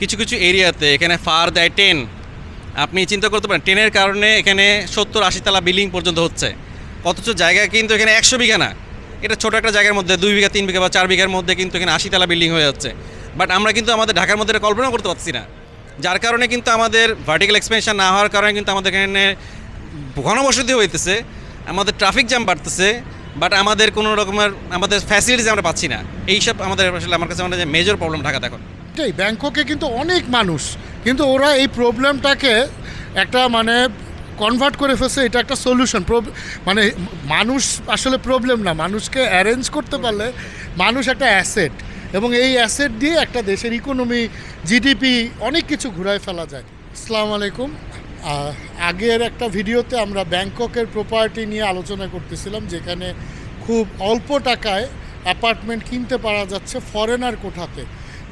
কিছু কিছু এরিয়াতে, এখানে ফার দেয় টেন আপনি চিন্তা করতে পারেন টেনের কারণে এখানে সত্তর আশি তালা বিল্ডিং পর্যন্ত হচ্ছে। অথচ জায়গা কিন্তু এখানে একশো বিঘা না। এটা ছোটো একটা জায়গার মধ্যে, দুই বিঘা, তিন বিঘা বা চার বিঘার মধ্যে কিন্তু এখানে আশি তালা বিল্ডিং হয়ে যাচ্ছে। বাট আমরা কিন্তু আমাদের ঢাকার মধ্যে কল্পনা করতে পারছি না। যার কারণে কিন্তু আমাদের ভার্টিক্যাল এক্সপেনশন না হওয়ার কারণে কিন্তু আমাদের এখানে ঘনবসতি হইতেছে আমাদের ট্রাফিক জ্যাম বাড়তেছে বাট আমাদের কোনো রকমের, আমাদের ফ্যাসিলিটিস আমরা পাচ্ছি না। এইসব আমাদের আসলে আমার কাছে হয় মেজর প্রবলেম ঢাকা এখন। এটাই ব্যাংককে কিন্তু অনেক মানুষ, কিন্তু ওরা এই প্রবলেমটাকে একটা মানে কনভার্ট করে ফেলছে, এটা একটা সলিউশন মানে মানুষ আসলে প্রবলেম না, মানুষকে অ্যারেঞ্জ করতে পারলে মানুষ একটা অ্যাসেট এবং এই অ্যাসেট দিয়ে একটা দেশের ইকোনমি জিডিপি অনেক কিছু ঘুরায় ফেলা যায়। আসসালামু আলাইকুম। আগের একটা ভিডিওতে আমরা ব্যাংককের প্রপার্টি নিয়ে আলোচনা করতেছিলাম, যেখানে খুব অল্প টাকায় অ্যাপার্টমেন্ট কিনতে পারা যাচ্ছে ফরেনার কোঠাতে।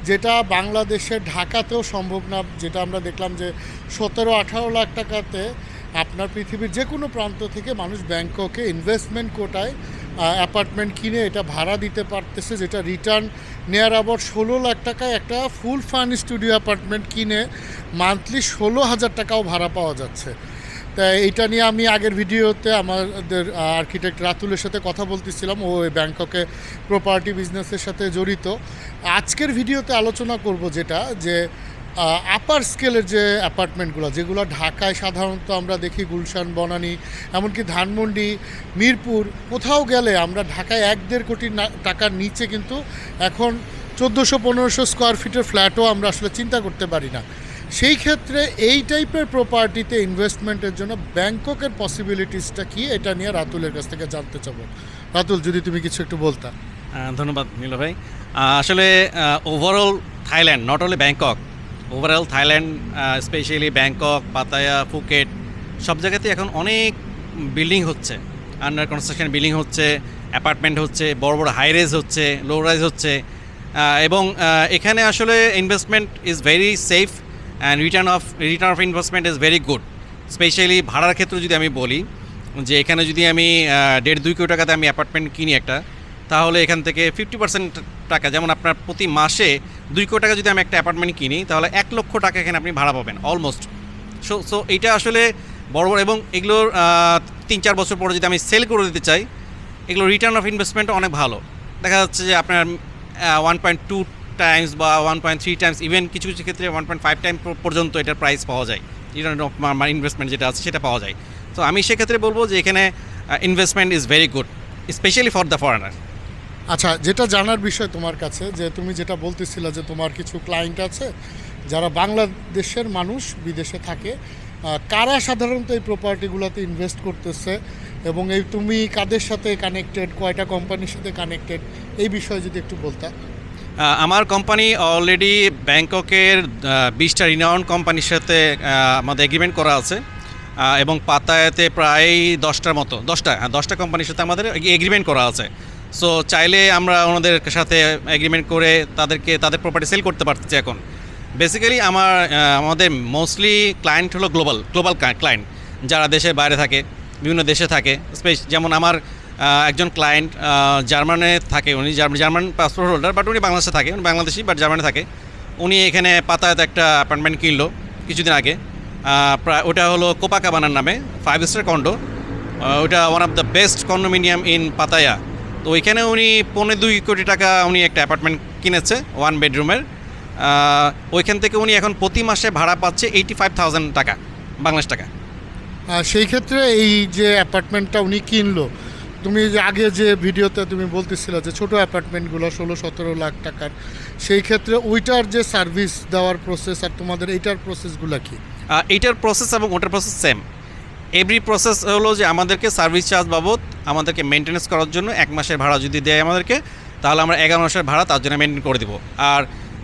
যেটা বাংলাদেশের ঢাকাতেও সম্ভব না, যেটা আমরা দেখলাম যে সতেরো, আঠারো লাখ টাকাতে আপনার পৃথিবীর যে কোনো প্রান্ত থেকে মানুষ ব্যাংককে ইনভেস্টমেন্ট কোটায় অ্যাপার্টমেন্ট কিনে এটা ভাড়া দিতে পারতেছে, যেটা রিটার্ন নেয়ার আবার ষোলো লাখ টাকায় একটা ফুল ফান স্টুডিও অ্যাপার্টমেন্ট কিনে মান্থলি ষোলো হাজার টাকাও ভাড়া পাওয়া যাচ্ছে। তা এটা নিয়ে আমি আগের ভিডিওতে আমাদের আর্কিটেক্ট রাতুলের সাথে কথা বলতেছিলাম। ও ব্যাংককে প্রপার্টি বিজনেসের সাথে জড়িত। আজকের ভিডিওতে আলোচনা করব যেটা যে আপার স্কেলের যে অ্যাপার্টমেন্টগুলো যেগুলো ঢাকায় সাধারণত আমরা দেখি, গুলশান, বনানী, এমনকি ধানমন্ডি, মিরপুর, কোথাও গেলে আমরা ঢাকায় এক দেড় কোটি টাকার নিচে কিন্তু এখন চোদ্দোশো পনেরোশো স্কোয়ার ফিটের ফ্ল্যাটও আমরা আসলে চিন্তা করতে পারি না। সেই ক্ষেত্রে এই টাইপের প্রপার্টিতে ইনভেস্টমেন্টের জন্য ব্যাংককের পসিবিলিটিসটা কি, এটা নিয়ে রাতুলের কাছ থেকে জানতে চাবো। রাতুল, যদি তুমি কিছু একটু বলতা। ধন্যবাদ নীল ভাই। আসলে overall Thailand not only Bangkok overall Thailand specially Bangkok Pattaya Phuket সব জায়গাতে এখন অনেক বিল্ডিং হচ্ছে। আন্ডার কনস্ট্রাকশন বিল্ডিং হচ্ছে অ্যাপার্টমেন্ট হচ্ছে, বড় বড় হাই রেজ হচ্ছে লো রাইজ হচ্ছে। এবং এখানে আসলে investment is very safe and return of return of investment is very good specially ভাড়ার ক্ষেত্রে যদি আমি বলি, যে এখানে যদি আমি দেড় দুই কোটি টাকাতে আমি অ্যাপার্টমেন্ট কিনি একটা, তাহলে এখান থেকে ফিফটি পার্সেন্ট টাকা, যেমন আপনার প্রতি মাসে দুই কোটি টাকা যদি আমি একটা অ্যাপার্টমেন্ট কিনি, তাহলে এক লক্ষ টাকা এখানে আপনি ভাড়া পাবেন অলমোস্ট সো সো এইটা আসলে বড় বড় এবং এগুলোর তিন চার বছর পরে যদি আমি সেল করে দিতে চাই, এগুলো রিটার্ন অফ ইনভেস্টমেন্ট অনেক ভালো। দেখা যাচ্ছে যে আপনার ওয়ান পয়েন্ট টু টাইমস বা one point three times even কিছু কিছু ক্ষেত্রে ওয়ান পয়েন্ট ফাইভ টাইম পর্যন্ত এটার প্রাইস পাওয়া যায়। রিটার্ন অফ আমার ইনভেস্টমেন্ট যেটা আছে সেটা পাওয়া যায়। তো আমি সেক্ষেত্রে বলব যে এখানে investment is very good specially for the foreigner আচ্ছা যেটা জানার বিষয় তোমার কাছে, যে তুমি যেটা বলতেছিলে যে তোমার কিছু ক্লায়েন্ট আছে, যারা বাংলাদেশের মানুষ, বিদেশে থাকে কারা সাধারণত এই প্রপার্টিগুলোতে ইনভেস্ট করতেছে, এবং এই তুমি কাদের সাথে কানেক্টেড কয়টা কোম্পানির সাথে কানেক্টেড এই বিষয়ে যদি একটু বলতা। আমার কোম্পানি অলরেডি ব্যাংককের বিশটা রিনাউন্ড কোম্পানির সাথে আমাদের এগ্রিমেন্ট করা আছে। এবং পাতায়াতে প্রায় দশটার মতো, দশটা হ্যাঁ দশটা কোম্পানির সাথে আমাদের এগ্রিমেন্ট করা আছে। সো চাইলে আমরা ওনাদের সাথে এগ্রিমেন্ট করে তাদেরকে, তাদের প্রপার্টি সেল করতে পারতেছি এখন। বেসিক্যালি আমার আমাদের মোস্টলি ক্লায়েন্ট হলো গ্লোবাল গ্লোবাল ক্লায়েন্ট যারা দেশের বাইরে থাকে, বিভিন্ন দেশে থাকে। স্পেস যেমন আমার একজন ক্লায়েন্ট জার্মানে থাকে উনি জার্মান পাসপোর্ট হোল্ডার বাট উনি বাংলাদেশে থাকে, উনি বাংলাদেশি বাট জার্মানে থাকে। উনি এখানে পাতায়াতে একটা অ্যাপার্টমেন্ট কিনলো কিছুদিন আগে। প্রায় ওটা হলো কোপাকাবানার নামে ফাইভ স্টার কন্ডো ওটা one of the best condominium in Pattaya. তো ওইখানে উনি পৌনে দুই কোটি টাকা উনি একটা অ্যাপার্টমেন্ট কিনেছে ওয়ান বেডরুমের ওইখান থেকে উনি এখন প্রতি মাসে ভাড়া পাচ্ছে এইটি ফাইভ থাউজেন্ড টাকা, বাংলাদেশ টাকা। সেই ক্ষেত্রে এই যে অ্যাপার্টমেন্টটা উনি কিনলো তুমি আগে যে ভিডিওতে তুমি বলতেছিলে যে ছোটো অ্যাপার্টমেন্টগুলো ষোলো, সতেরো লাখ টাকার, সেই ক্ষেত্রে ওইটার যে সার্ভিস দেওয়ার প্রসেস আর তোমাদের এইটার প্রসেসগুলো কি? এইটার প্রসেস এবং ওটার প্রসেস সেম এভরি প্রসেস হলো যে আমাদেরকে সার্ভিস চার্জ বাবদ আমাদেরকে মেনটেন্যান্স করার জন্য এক মাসের ভাড়া যদি দেয় আমাদেরকে, তাহলে আমরা এগারো মাসের ভাড়া তার জন্য মেনটেন করে দেবো। আর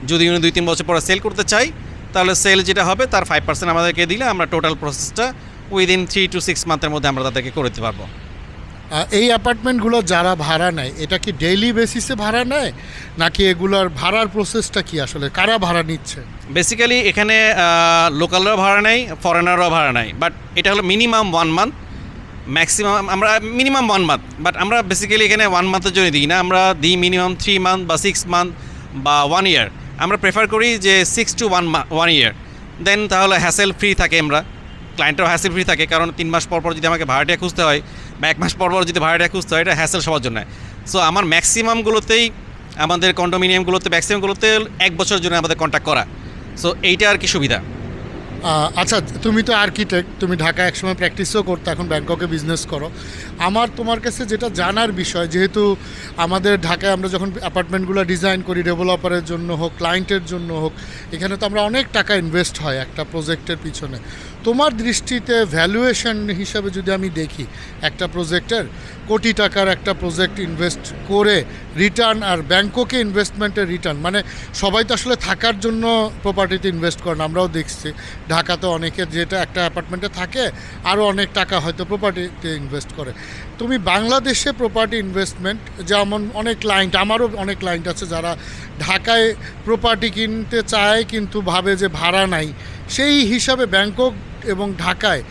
যদি উনি দুই, তিন বছর পরে সেল করতে চাই তাহলে সেল যেটা হবে তার ফাইভ পার্সেন্ট আমাদেরকে দিলে আমরা টোটাল প্রসেসটা উইদিন থ্রি টু সিক্স মান্থের মধ্যে আমরা তাদেরকে করে দিতে পারব। এই অ্যাপার্টমেন্টগুলো যারা ভাড়া নেয়, এটা কি ডেইলি বেসিসে ভাড়া নেয়, নাকি এগুলোর ভাড়ার প্রসেসটা কি আসলে? কারা ভাড়া নিচ্ছে? বেসিক্যালি এখানে লোকালরাও ভাড়া নেয় ফরেনাররাও ভাড়া নেয়। বাট এটা হলো মিনিমাম ওয়ান মান্থ ম্যাক্সিমাম আমরা মিনিমাম ওয়ান মান্থ বাট আমরা বেসিক্যালি এখানে ওয়ান মান্থের জন্য দিই না। আমরা দিই মিনিমাম থ্রি মান্থ বা সিক্স মান্থ বা ওয়ান ইয়ার আমরা প্রেফার করি যে six to one one year then তাহলে হ্যাসেল ফ্রি থাকে আমরা। ক্লায়েন্টেরও হ্যাসেল ফ্রি থাকে, কারণ তিন মাস পর পর যদি আমাকে ভাড়াটিয়া খুঁজতে হয় এক মাস পর পর যদি ভাড়াটিয়া খুঁজতে হয়, এটা হ্যাসেল সবার জন্য। সো আমার ম্যাক্সিমামগুলোতেই আমাদের কন্ডোমিনিয়ামগুলোতে ম্যাক্সিমামগুলোতে এক বছরের জন্য আমাদের কন্ট্যাক্ট করা। সো এইটা আর কি সুবিধা? আচ্ছা তুমি তো আর্কিটেক্ট তুমি ঢাকা একসময় প্র্যাকটিসও করতে, এখন ব্যাংককে বিজনেস করো। আমার তোমার কাছে যেটা জানার বিষয়, যেহেতু আমাদের ঢাকায় আমরা যখন অ্যাপার্টমেন্টগুলো ডিজাইন করি ডেভেলপারের জন্য হোক ক্লায়েন্টের জন্য হোক, এখানে তো আমরা অনেক টাকা ইনভেস্ট হয় একটা প্রজেক্টের পিছনে। তোমার দৃষ্টিতে ভ্যালুয়েশন হিসাবে যদি আমি দেখি, একটা প্রজেক্টের কোটি টাকার একটা প্রজেক্ট ইনভেস্ট করে রিটার্ন আর ব্যাংককে ইনভেস্টমেন্টের রিটার্ন মানে সবাই তো আসলে থাকার জন্য প্রপার্টিতে ইনভেস্ট করেন আমরাও দেখছি। ঢাকাতে অনেকে যেটা একটা অ্যাপার্টমেন্টে থাকে আরও অনেক টাকা হয়তো প্রপার্টিতে ইনভেস্ট করে। তুমি বাংলাদেশে প্রপার্টি ইনভেস্টমেন্ট যেমন অনেক ক্লায়েন্ট আমারও অনেক ক্লায়েন্ট আছে যারা ঢাকায় প্রপার্টি কিনতে চায় কিন্তু ভাবে যে ভাড়া নাই। সেই হিসাবে ব্যাংকক এবং ঢাকায়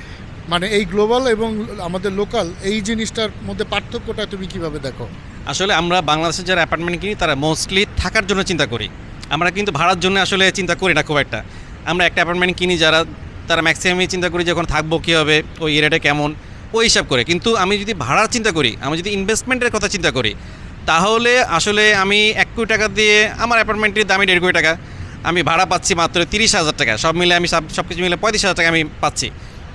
মানে এই গ্লোবাল এবং আমাদের লোকাল এই জিনিসটার মধ্যে পার্থক্যটা তুমি কীভাবে দেখো? আসলে আমরা বাংলাদেশের যারা অ্যাপার্টমেন্ট কিনি, তারা মোস্টলি থাকার জন্য চিন্তা করি। আমরা কিন্তু ভাড়ার জন্য আসলে চিন্তা করি না খুব একটা। আমরা একটা অ্যাপার্টমেন্ট কিনি যারা, তারা ম্যাক্সিমামই চিন্তা করি যখন থাকব কী হবে ওই এরিয়াটা কেমন। ওই হিসাব করে। কিন্তু আমি যদি ভাড়ার চিন্তা করি, আমি যদি ইনভেস্টমেন্টের কথা চিন্তা করি, তাহলে আসলে আমি এক কোটি টাকা দিয়ে আমার অ্যাপার্টমেন্টের দামি দেড় কোটি টাকা আমি ভাড়া পাচ্ছি মাত্র তিরিশ হাজার টাকা। সব মিলে আমি সব সব কিছু মিলে পঁয়ত্রিশ হাজার টাকা আমি পাচ্ছি।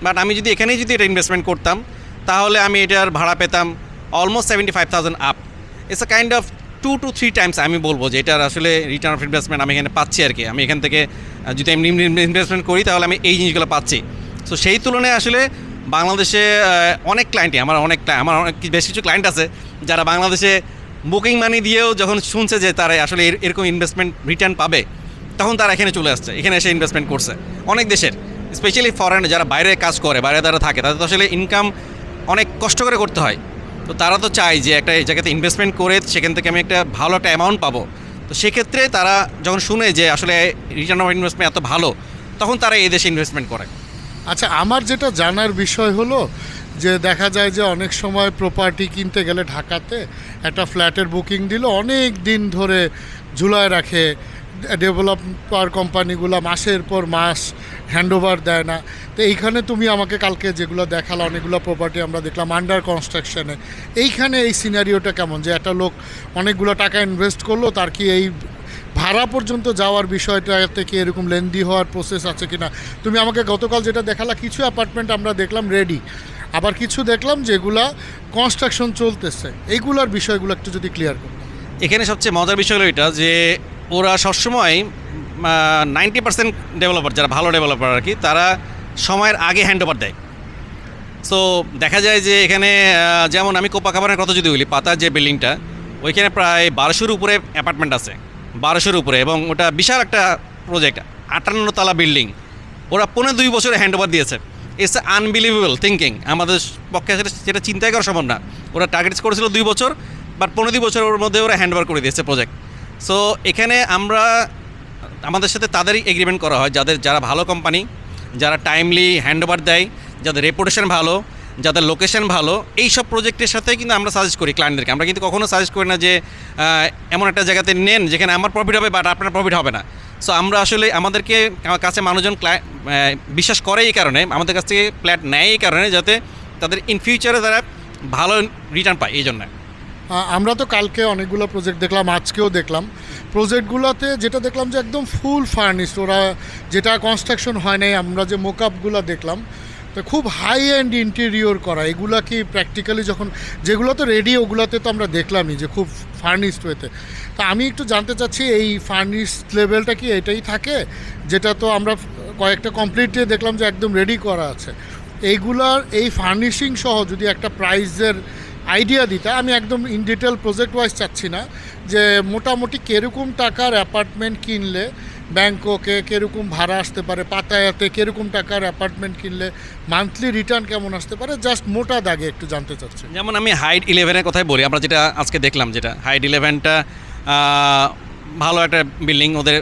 বাট আমি যদি এখানেই যদি এটা ইনভেস্টমেন্ট করতাম, তাহলে আমি এটার ভাড়া পেতাম almost seventy five thousand up it's a kind of two two three times আমি বলব যে এটার আসলে রিটার্ন অফ ইনভেস্টমেন্ট আমি এখানে পাচ্ছি আর কি। আমি এখান থেকে যদি আমি ইনভেস্টমেন্ট করি, তাহলে আমি এই জিনিসগুলো পাচ্ছি। সো সেই তুলনায় আসলে বাংলাদেশে অনেক ক্লায়েন্টই আমার অনেক আমার অনেক বেশ কিছু ক্লায়েন্ট আছে যারা বাংলাদেশে বুকিং মানি দিয়েও যখন শুনছে যে তারা আসলে এর- এরকম ইনভেস্টমেন্ট রিটার্ন পাবে, তখন তারা এখানে চলে আসছে, এখানে এসে ইনভেস্টমেন্ট করছে। অনেক দেশের স্পেশালি ফরেন যারা বাইরে কাজ করে, বাইরে যারা থাকে, তাদের তো আসলে ইনকাম অনেক কষ্ট করে করতে হয়। তো তারা তো চায় যে একটা এই জায়গাতে ইনভেস্টমেন্ট করে সেখান থেকে আমি একটা ভালো একটা অ্যামাউন্ট পাবো। তো সেক্ষেত্রে তারা যখন শুনে যে আসলে রিটার্ন অফ ইনভেস্টমেন্ট এত ভালো, তখন তারা এই দেশে ইনভেস্টমেন্ট করে। আচ্ছা আমার যেটা জানার বিষয় হলো যে দেখা যায় যে অনেক সময় প্রপার্টি কিনতে গেলে ঢাকাতে একটা ফ্ল্যাটের বুকিং দিল, অনেক দিন ধরে ঝুলায় রাখে। ডেভেলপার কোম্পানিগুলো মাসের পর মাস হ্যান্ডওভার দেয় না। তো এইখানে তুমি আমাকে কালকে যেগুলো দেখাল, অনেকগুলো প্রপার্টি আমরা দেখলাম আন্ডার কনস্ট্রাকশনে এইখানে এই সিনারিওটা কেমন? যে একটা লোক অনেকগুলো টাকা ইনভেস্ট করল, তার কি এই ভাড়া পর্যন্ত যাওয়ার বিষয়টা কি এরকম লেন্দি হওয়ার প্রসেস আছে কিনা? তুমি আমাকে গতকাল যেটা দেখালা, কিছু অ্যাপার্টমেন্ট আমরা দেখলাম রেডি আবার কিছু দেখলাম যেগুলা কনস্ট্রাকশন চলতেছে। এইগুলার বিষয়গুলো একটু যদি ক্লিয়ার করো। এখানে সবচেয়ে মজার বিষয় হলো এটা যে, ওরা সবসময় নাইনটি পার্সেন্ট ডেভেলপার যারা ভালো ডেভেলপার আর কি তারা সময়ের আগে হ্যান্ড ওভার দেয়। সো দেখা যায় যে এখানে যেমন আমি কোপাকাবানের কথা যদি বলি পাতা যে বিল্ডিংটা ওইখানে প্রায় বারোশোর উপরে অ্যাপার্টমেন্ট আছে। বারোশোর উপরে এবং ওটা বিশাল একটা প্রজেক্ট আটান্ন তলা বিল্ডিং ওরা পনেরো দুই বছরে হ্যান্ড ওভার দিয়েছে। ইটস আনবিলিভেবল থিঙ্কিং আমাদের পক্ষে সেটা চিন্তাই করা সম্ভব না। ওরা টার্গেটস করেছিল দুই বছর বাট পনেরো দুই বছরের মধ্যে ওরা হ্যান্ড ওভার করে দিয়েছে প্রজেক্ট সো এখানে আমরা, আমাদের সাথে তাদেরই এগ্রিমেন্ট করা হয়, যাদের, যারা ভালো কোম্পানি যারা টাইমলি হ্যান্ড ওভার দেয়, যাদের রেপুটেশন ভালো, যাদের লোকেশন ভালো এই সব প্রজেক্টের সাথে কিন্তু আমরা সাজেস্ট করি ক্লায়েন্টদেরকে আমরা কিন্তু কখনো সাজেস্ট করি না যে এমন একটা জায়গাতে নেন যেখানে আমার প্রফিট হবে বাট আপনার প্রফিট হবে না। সো আমরা আসলে আমাদেরকে কাছে মানুষজন বিশ্বাস করে এই কারণে, আমাদের কাছ থেকে ফ্ল্যাট নেয় এই কারণে যাতে তাদের ইন ফিউচারে তারা ভালো রিটার্ন পায়, এই জন্য। আমরা তো কালকে অনেকগুলো প্রজেক্ট দেখলাম, আজকেও দেখলাম। প্রজেক্টগুলোতে যেটা দেখলাম যে একদম ফুল ফার্নিশড ওরা যেটা কনস্ট্রাকশন হয় নাই, আমরা যে মোকআপগুলো দেখলাম তো খুব হাই এন্ড ইন্টেরিয়র করা। এগুলা কি প্র্যাকটিক্যালি যখন যেগুলো তো রেডি ওগুলোতে তো আমরা দেখলামই যে খুব ফার্নিশড ওয়েতে তো আমি একটু জানতে চাচ্ছি, এই ফার্নিশড লেভেলটা কি এটাই থাকে? যেটা তো আমরা কয়েকটা কমপ্লিটলি দেখলাম যে একদম রেডি করা আছে। এইগুলার, এই ফার্নিশিং সহ যদি একটা প্রাইজের আইডিয়া দিতে, আমি একদম ইন ডিটেল প্রজেক্ট ওয়াইজ চাচ্ছি না যে মোটামুটি কীরকম টাকার অ্যাপার্টমেন্ট কিনলে ব্যাংককে কীরকম ভাড়া আসতে পারে, পাতায়াতে কীরকম টাকার অ্যাপার্টমেন্ট কিনলে মান্থলি রিটার্ন কেমন আসতে পারে জাস্ট মোটা দাগে একটু জানতে চাচ্ছি। যেমন আমি হাইট ইলেভেনের কথাই বলি, আমরা যেটা আজকে দেখলাম যেটা হাইট ইলেভেনটা ভালো একটা বিল্ডিং ওদের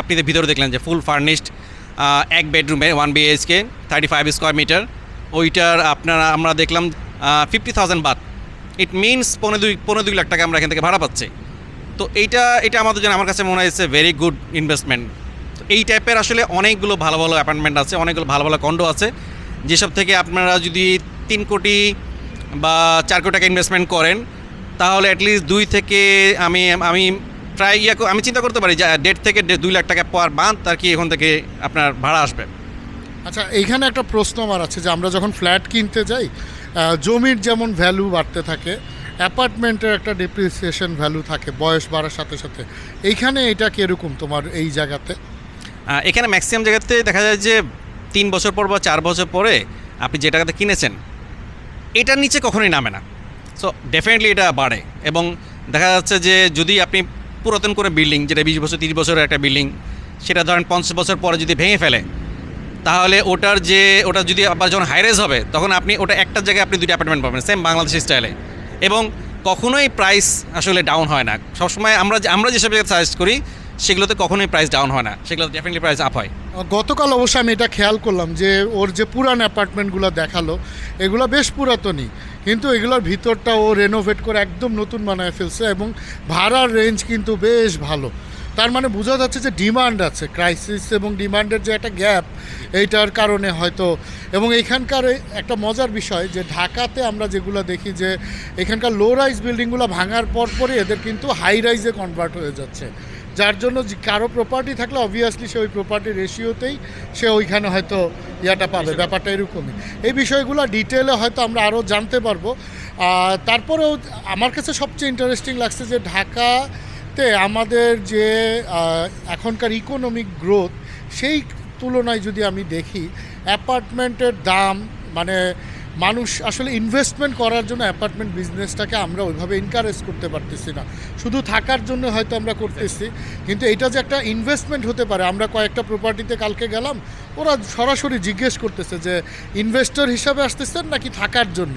আপনি ভিতরে দেখলেন যে ফুল ফার্নিশড এক বেডরুমে one BHK thirty five square metre ওইটার আপনারা, আমরা দেখলাম ফিফটি থাউজেন্ড বাদ ইট মিনস পনেরো দুই পনেরো দুই লাখ টাকা আমরা এখান থেকে ভাড়া পাচ্ছি। তো এইটা, এটা আমাদের জন্য আমার কাছে মনে হয়েছে ভেরি গুড ইনভেস্টমেন্ট এই টাইপের আসলে অনেকগুলো ভালো ভালো অ্যাপার্টমেন্ট আছে, অনেকগুলো ভালো ভালো কন্ডো আছে। যেসব থেকে আপনারা যদি তিন কোটি বা চার কোটি টাকা ইনভেস্টমেন্ট করেন, তাহলে অ্যাটলিস্ট দুই থেকে আমি আমি প্রায় ইয়া আমি চিন্তা করতে পারি যে, দেড় থেকে দুই লাখ টাকা পার মান্থ তার কি এখান থেকে আপনার ভাড়া আসবে। আচ্ছা এইখানে একটা প্রশ্ন আমার আছে যে, আমরা যখন ফ্ল্যাট কিনতে যাই জমির যেমন ভ্যালু বাড়তে থাকে অ্যাপার্টমেন্টের একটা ডিপ্রিসিয়েশন ভ্যালু থাকে, বয়স বাড়ার সাথে সাথে। এইখানে এটা কীরকম তোমার এই জায়গাতে? এখানে ম্যাক্সিমাম জায়গাতে দেখা যায় যে তিন বছর পর বা চার বছর পরে আপনি যে টাকাতে কিনেছেন, এটার নিচে কখনোই নামে না। সো ডেফিনেটলি এটা বাড়ে এবং দেখা যাচ্ছে যে যদি আপনি পুরাতন করে বিল্ডিং যেটা বিশ বছর, তিরিশ বছরের একটা বিল্ডিং সেটা ধরেন পঞ্চাশ বছর পরে যদি ভেঙে ফেলে, তাহলে ওটার যে, ওটা যদি আবার যখন হাইরেজ হবে, তখন আপনি ওটা একটা জায়গায় আপনি দুটো অ্যাপার্টমেন্ট পাবেন সেম বাংলাদেশ স্টাইলে এবং কখনোই প্রাইস আসলে ডাউন হয় না। সবসময় আমরা আমরা যেসব সাজেস্ট করি, সেগুলোতে কখনোই প্রাইস ডাউন হয় না। সেগুলোতে ডেফিনেটলি প্রাইস আপ হয়। গতকাল অবশ্য আমি এটা খেয়াল করলাম যে, ওর যে পুরান অ্যাপার্টমেন্টগুলো দেখাল, এগুলো বেশ পুরাতনই। কিন্তু এগুলোর ভিতরটা ও রেনোভেট করে একদম নতুন বানায় ফেলছে এবং ভাড়ার রেঞ্জ কিন্তু বেশ ভালো। তার মানে বোঝা যাচ্ছে যে ডিমান্ড আছে ক্রাইসিস এবং ডিমান্ডের যে একটা গ্যাপ এইটার কারণে হয়তো এবং এখানকার একটা মজার বিষয় যে ঢাকাতে আমরা যেগুলো দেখি যে এখানকার লো রাইজ বিল্ডিংগুলো ভাঙার পর পরই এদের কিন্তু হাই রাইজে কনভার্ট হয়ে যাচ্ছে। যার জন্য যে কারও প্রপার্টি থাকলে অবভিয়াসলি সে ওই প্রপার্টি রেশিওতেই সে ওইখানে হয়তো ইয়াটা পাবে ব্যাপারটা এরকমই। এই বিষয়গুলো ডিটেলে হয়তো আমরা আরও জানতে পারব। তারপরেও আমার কাছে সবচেয়ে ইন্টারেস্টিং লাগছে যে ঢাকাতে আমাদের যে এখনকার ইকোনমিক গ্রোথ সেই তুলনায় যদি আমি দেখি অ্যাপার্টমেন্টের দাম মানে মানুষ আসলে ইনভেস্টমেন্ট করার জন্য অ্যাপার্টমেন্ট বিজনেসটাকে আমরা ওইভাবে এনকারেজ করতে পারতেছি না। শুধু থাকার জন্য হয়তো আমরা করতেছি কিন্তু এটা যে একটা ইনভেস্টমেন্ট হতে পারে আমরা কয়েকটা প্রপার্টিতে কালকে গেলাম ওরা সরাসরি জিজ্ঞেস করতেছে যে ইনভেস্টর হিসাবে আসতেছেন নাকি থাকার জন্য?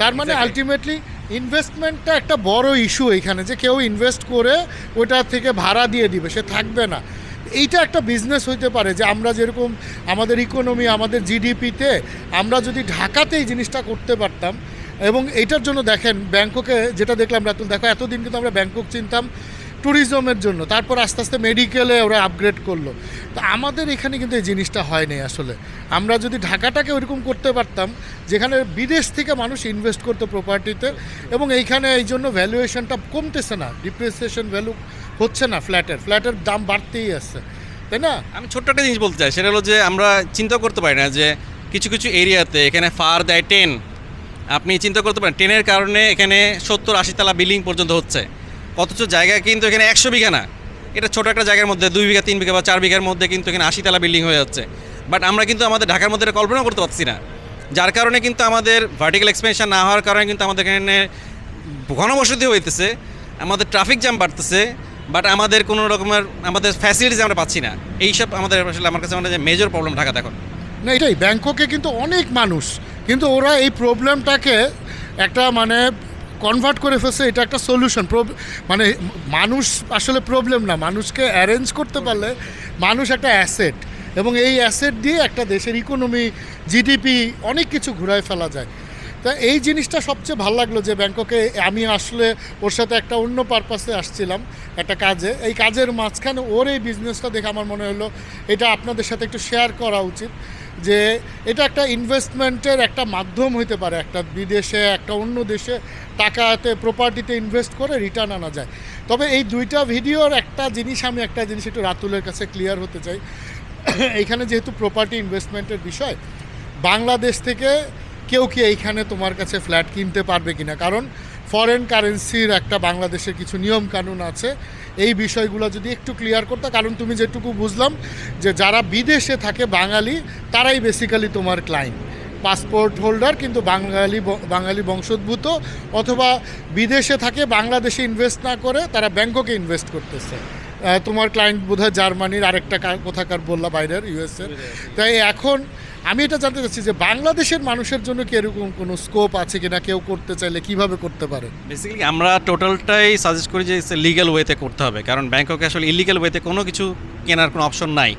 তার মানে আলটিমেটলি ইনভেস্টমেন্টটা একটা বড় ইস্যু এখানে, যে কেউ ইনভেস্ট করে ওটা থেকে ভাড়া দিয়ে দিবে, সে থাকবে না। এইটা একটা বিজনেস হইতে পারে, যে আমরা যেরকম আমাদের ইকোনমি আমাদের জিডিপিতে আমরা যদি ঢাকাতে এই জিনিসটা করতে পারতাম, এবং এটার জন্য দেখেন ব্যাংককে যেটা দেখলাম, রাতুল, দেখো এতদিন কিন্তু আমরা ব্যাংকক চিনতাম ট্যুরিজমের জন্য। তারপর আস্তে আস্তে মেডিকেলে ওরা আপগ্রেড করল। তো আমাদের এখানে কিন্তু এই জিনিসটা হয়নি আসলে। আমরা যদি ঢাকাটাকে ওইরকম করতে পারতাম, যেখানে বিদেশ থেকে মানুষ ইনভেস্ট করতো প্রপার্টিতে এবং এইখানে এই জন্য ভ্যালুয়েশনটা কমতেছে না। ডিপ্রিসিয়েশন ভ্যালু হচ্ছে না ফ্ল্যাটের ফ্ল্যাটের দাম বাড়তেই আসছে তাই না? আমি ছোট্ট একটা জিনিস বলতে চাই। সেটা হলো যে আমরা চিন্তা করতে পারি না যে কিছু কিছু এরিয়াতে এখানে ফার দেয় টেন আপনি চিন্তা করতে পারেন টেনের কারণে এখানে সত্তর আশি তালা বিল্ডিং পর্যন্ত হচ্ছে। অথচ জায়গা কিন্তু এখানে একশো বিঘা না। এটা ছোটো একটা জায়গার মধ্যে দুই বিঘা, তিন বিঘা বা চার বিঘার মধ্যে কিন্তু এখানে আশি তলা বিল্ডিং হয়ে যাচ্ছে। বাট আমরা কিন্তু আমাদের ঢাকার মধ্যে এটা কল্পনা করতে পারছি না। যার কারণে কিন্তু আমাদের ভার্টিক্যাল এক্সপেনশন না হওয়ার কারণে কিন্তু আমাদের এখানে ঘনবসতি হইতেছে আমাদের ট্রাফিক জ্যাম বাড়তেছে। বাট আমাদের কোনো রকমের, আমাদের ফ্যাসিলিটিস আমরা পাচ্ছি না। এইসব আমাদের আসলে আমার কাছে যে মেজর প্রবলেম ঢাকা এখন। না, এটাই। ব্যাংককে কিন্তু অনেক মানুষ। কিন্তু ওরা এই প্রবলেমটাকে একটা মানে কনভার্ট করে ফেলছে, এটা একটা সলিউশন মানে মানুষ আসলে প্রবলেম না, মানুষকে অ্যারেঞ্জ করতে পারলে মানুষ একটা অ্যাসেট এবং এই অ্যাসেট দিয়ে একটা দেশের ইকোনমি জিডিপি অনেক কিছু ঘুরায় ফেলা যায়। তা এই জিনিসটা সবচেয়ে ভালো লাগল যে ব্যাংককে আমি আসলে ওর সাথে একটা অন্য পারপাসে আসছিলাম একটা কাজে। এই কাজের মাঝখানে ওর এই বিজনেসটা দেখে আমার মনে হলো এটা আপনাদের সাথে একটু শেয়ার করা উচিত। যে এটা একটা ইনভেস্টমেন্টের একটা মাধ্যম হইতে পারে। একটা বিদেশে, একটা অন্য দেশে টাকাতে প্রপার্টিতে ইনভেস্ট করে রিটার্ন আনা যায়। তবে এই দুইটা ভিডিওর একটা জিনিস, আমি একটা জিনিস একটু রাতুলের কাছে ক্লিয়ার হতে চাই। এইখানে যেহেতু প্রপার্টি ইনভেস্টমেন্টের বিষয়, বাংলাদেশ থেকে কেউ কি এইখানে তোমার কাছে ফ্ল্যাট কিনতে পারবে কিনা? কারণ ফরেন কারেন্সির একটা বাংলাদেশের কিছু নিয়ম কানুন আছে। এই বিষয়গুলো যদি একটু ক্লিয়ার করতে কারণ তুমি যেটুকু বুঝলাম যে যারা বিদেশে থাকে বাঙালি তারাই বেসিক্যালি তোমার ক্লায়েন্ট পাসপোর্ট হোল্ডার কিন্তু বাঙালি বাঙালি বংশোদ্ভূত অথবা বিদেশে থাকে বাংলাদেশে ইনভেস্ট না করে তারা ব্যাংককে ইনভেস্ট করতেছে। তোমার ক্লায়েন্ট বোধহয় জার্মানির আরেকটা কোথাকার বললা বাইরের ইউএসএ তাই এখন আমি এটা জানতে চাচ্ছি যে বাংলাদেশের মানুষের জন্য কি এরকম কোনো স্কোপ আছে কিনা? কেউ করতে চাইলে কীভাবে করতে পারে? বেসিক্যালি আমরা টোটালটাই সাজেস্ট করি যে লিগ্যাল ওয়েতে করতে হবে। কারণ ব্যাংককে আসলে ইলিগাল ওয়েতে কোনো কিছু কেনার কোনো অপশন নাই।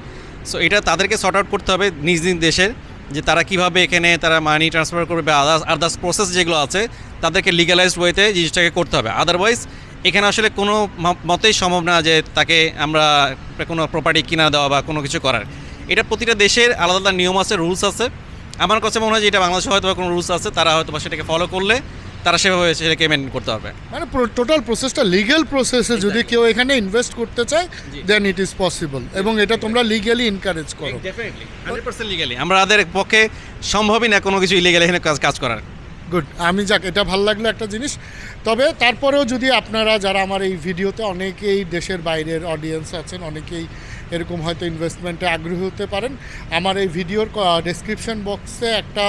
সো এটা তাদেরকে সর্ট আউট করতে হবে নিজ নিজ দেশের, যে তারা কীভাবে এখানে তারা মানি ট্রান্সফার করবে বা আদার্স আদার্স প্রসেস যেগুলো আছে, তাদেরকে লিগালাইজড ওয়েতে জিনিসটাকে করতে হবে। আদারওয়াইজ এখানে আসলে কোনো মতেই সম্ভব না যে তাকে আমরা কোনো প্রপার্টি কিনা দেওয়া বা কোনো কিছু করার। এটা প্রতিটা দেশের আলাদা আলাদা নিয়ম আছে রুলস আছে। আমার কাছে মনে হয় যে এটা বাংলাদেশে হয়তো কোনো রুলস আছে তারা হয়তো সেটাকে ফলো করলে তারা সেভাবে সেটাকে মেনটেন করতে পারবে। মানে টোটাল প্রসেসটা লিগ্যাল প্রসেসে যদি কেউ এখানে ইনভেস্ট করতে চায়। দেন ইট ইজ পসিবল এবং এটা তোমরা লিগ্যালি এনকারেজ করো। ডেফিনেটলি পার্সেন্ট আমাদের পক্ষে সম্ভবই না কোনো কিছু ইলিগাল এখানে কাজ কাজ করার। গুড আমি যাক এটা ভালো লাগল একটা জিনিস। তবে তারপরেও যদি আপনারা যারা আমার এই ভিডিওতে অনেকেই দেশের বাইরের অডিয়েন্স আছেন অনেকেই এরকম হয়তো ইনভেস্টমেন্টে আগ্রহী হতে পারেন। আমার এই ভিডিওর ডেসক্রিপশন বক্সে একটা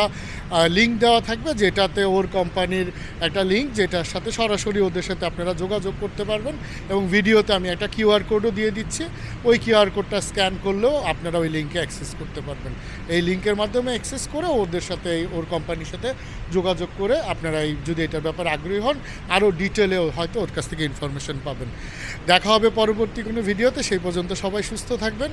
লিঙ্ক দেওয়া থাকবে, যেটাতে ওর কোম্পানির একটা লিঙ্ক যেটার সাথে সরাসরি ওদের সাথে আপনারা যোগাযোগ করতে পারবেন এবং ভিডিওতে আমি একটা কিউআর কোডও দিয়ে দিচ্ছি। ওই কিউআর কোডটা স্ক্যান করলেও আপনারা ওই লিঙ্কে অ্যাক্সেস করতে পারবেন। এই লিঙ্কের মাধ্যমে অ্যাক্সেস করে ওদের সাথে, ওর কোম্পানির সাথে যোগাযোগ করে আপনারা এই, যদি এটার ব্যাপারে আগ্রহী হন আরও ডিটেলেও হয়তো ওর কাছ থেকে ইনফরমেশন পাবেন। দেখা হবে পরবর্তী কোনো ভিডিওতে সেই পর্যন্ত সবাই সুস্থ থাকবেন।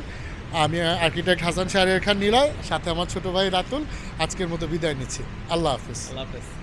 আমি আর্কিটেক্ট হাসান শাহরিয়ার খান নিলয়, সাথে আমার ছোট ভাই রাতুল। আজকের মতো বিদায় নিচ্ছি। আল্লাহ হাফিজ। আল্লাহ হাফেজ।